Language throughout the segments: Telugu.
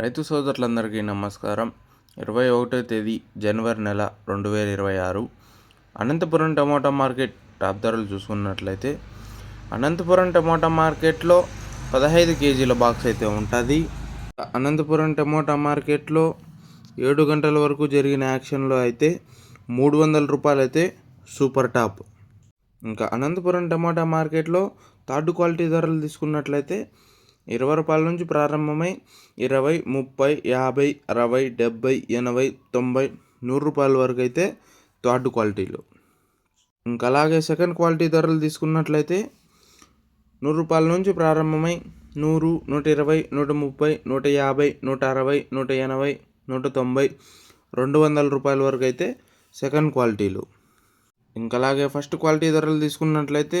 రైతు సోదరులందరికీ నమస్కారం. ఇరవై ఒకటో తేదీ జనవరి నెల రెండు వేల ఇరవై ఆరు. అనంతపురం టమాటా మార్కెట్ టాప్ ధరలు చూసుకున్నట్లయితే అనంతపురం టమాటా మార్కెట్లో పదహైదు కేజీల బాక్స్ అయితే ఉంటుంది. అనంతపురం టమోటా మార్కెట్లో ఏడు గంటల వరకు జరిగిన యాక్షన్లో అయితే మూడు వందల రూపాయలు అయితే సూపర్ టాప్. ఇంకా అనంతపురం టమాటా మార్కెట్లో థర్డ్ క్వాలిటీ ధరలు తీసుకున్నట్లయితే ఇరవై రూపాయల నుంచి ప్రారంభమై ఇరవై ముప్పై యాభై అరవై డెబ్బై ఎనభై తొంభై నూరు రూపాయల వరకు అయితే థర్డ్ క్వాలిటీలు. ఇంకా అలాగే సెకండ్ క్వాలిటీ ధరలు తీసుకున్నట్లయితే నూరు రూపాయల నుంచి ప్రారంభమై నూరు నూట ఇరవై నూట ముప్పై నూట యాభై నూట అరవై నూట ఎనభై నూట తొంభై రెండు వందల రూపాయల వరకు అయితే సెకండ్ క్వాలిటీలు. ఇంకా అలాగే ఫస్ట్ క్వాలిటీ ధరలు తీసుకున్నట్లయితే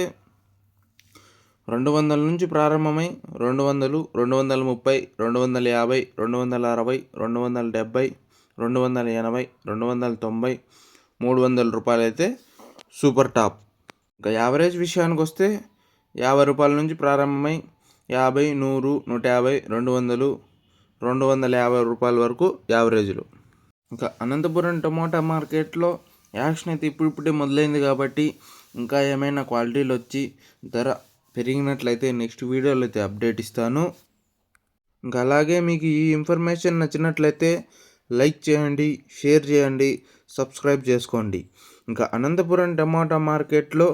రెండు వందల నుంచి ప్రారంభమై రెండు వందలు రెండు వందల ముప్పై రెండు వందల యాభై రెండు వందల అరవై రెండు వందల డెబ్భై రెండు వందల ఎనభై రెండు వందల తొంభై మూడు వందల రూపాయలు అయితే సూపర్ టాప్. ఇంకా యావరేజ్ విషయానికి వస్తే యాభై రూపాయల నుంచి ప్రారంభమై యాభై నూరు నూట యాభై రెండు వందలు రెండు వందల యాభై రూపాయల వరకు యావరేజ్లు. ఇంకా అనంతపురం టమోటా మార్కెట్లో యాక్షన్ అయితే ఇప్పుడిప్పుడే మొదలైంది కాబట్టి ఇంకా ఏమైనా క్వాలిటీలు వచ్చి ధర పెరిగినట్లయితే నెక్స్ట్ వీడియోలో అయితే అప్డేట్ ఇస్తాను. ఇంకా అలాగే మీకు ఈ ఇన్ఫర్మేషన్ నచ్చినట్లయితే లైక్ చేయండి షేర్ చేయండి సబ్స్క్రైబ్ చేసుకోండి. ఇంకా అనంతపురం టమాటా మార్కెట్లో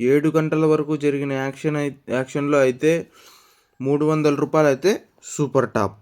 ఏడు గంటల వరకు జరిగిన యాక్షన్ యాక్షన్లో అయితే మూడు వందల రూపాయలు అయితే సూపర్ టాప్